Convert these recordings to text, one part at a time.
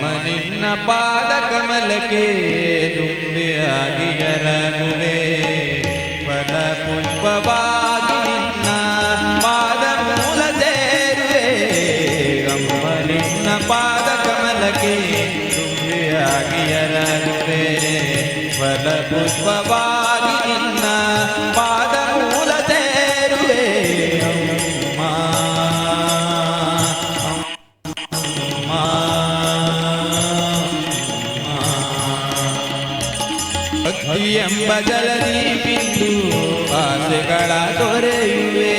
ಅಮ್ಮ ನಿನ್ನ ಪಾದ ಕಮಲಕ್ಕೆ ತುಂಬಿಯಾಗಿ ಎರಗುವೆ ಫಲ ಪುಷ್ಪವಾಗಿ ನಿನ್ನ ಪಾದ ಮೂಲ ಸೇರುವೆ ಅಮ್ಮ ನಿನ್ನ ಪಾದ ಕಮಲಕ್ಕೆ ತುಂಬಿಯಾಗಿ ಎರಗುವೆ ಫಲ ಪುಷ್ಪವಾಗಿ ನಿನ್ನ ಪಾದ ಭಕ್ತಿ ಎಂಬ ಜಲದಿ ಬಿಂದು ಆಸೆಗಳ ದೊರೆಯುವೆ.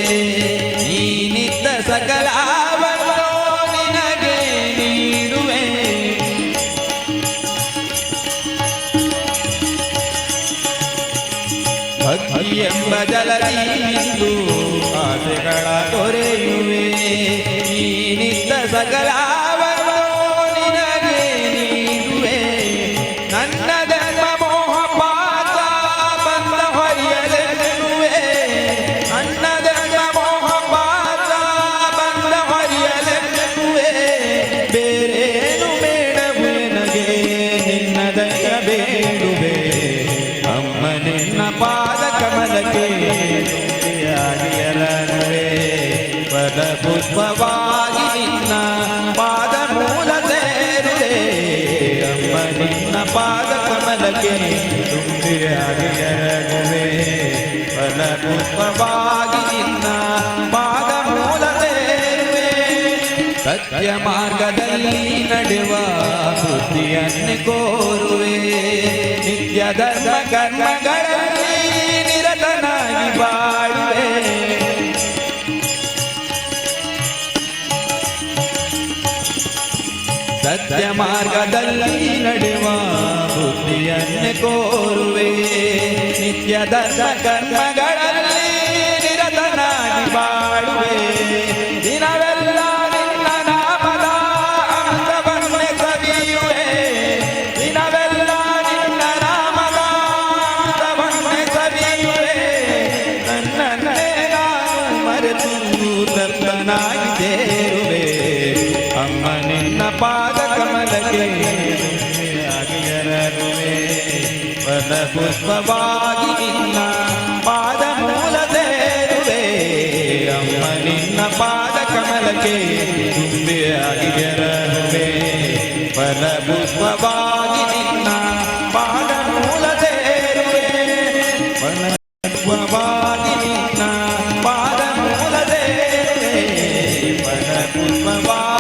ನೀನಿದ್ದ ಸಕಲ ನಿನಗೆ ನೀಡುವೆ. ಭಕ್ತಿ ಎಂಬ ಜಲದಿ ಬಿಂದು ಆಸೆಗಳ ದೊರೆಯುವೆ. ನೀನಿದ್ದ ಸಕಲ ಪಾದ ಕಮಲಕ್ಕೆ ಪದ ಪುಷ್ಪವಾಗಿ ನಿನ್ನ ಪಾದ ಮೂಲ ಸೇರುವೆ ಅಮ್ಮ ನಿನ್ನ ಪಾದ ಕಮಲಕ್ಕೆ ತುಂಬಿಯಾಗಿಯಲನುವೆ ಪದ ಪುಷ್ಪವಾಗಿ ನಿನ್ನ ಪಾದ ಮೂಲ ಸೇರುವೆ ಸತ್ಯ ಮಾರ್ಗದಲ್ಲಿ ನಡೆವ ಬುದ್ಧಿಯನ್ನು ಕೋರುವೆ. ನಿತ್ಯ ಧರ್ಮ ಕರ್ಮಗಳಲ್ಲಿ ಸತ್ಯ ಮಾರ್ಗದಲ್ಲಿ ನಡೆವ ಬುದ್ಧಿಯನ್ನು ಕೋರುವೆ. ನಿತ್ಯ ಧರ್ಮ ಕರ್ಮಗಳಲ್ಲಿ ಚಂದನ ಪುಷ್ಪವಾಗಿ ನಿನ್ನ ಪಾದ ಮೂಲ ಸೇರುವೆ ಅಮ್ಮ ನಿನ್ನ ಪಾದ ಕಮಲಕ್ಕೆ ತುಂಬಿಯಾಗಿ ಜನರುವೆ ಪದ ಪುಷ್ಪವಾಗಿ ನಿನ್ನ ಪಾದ ಮೂಲ ಸೇರುವೆ ಪದ ಪುಷ್ಪವಾಗಿ ನಿನ್ನ ಪಾದ ಮೂಲ ಸೇರುವೆ ಪದ ಪುಷ್ಪವಾಗಿ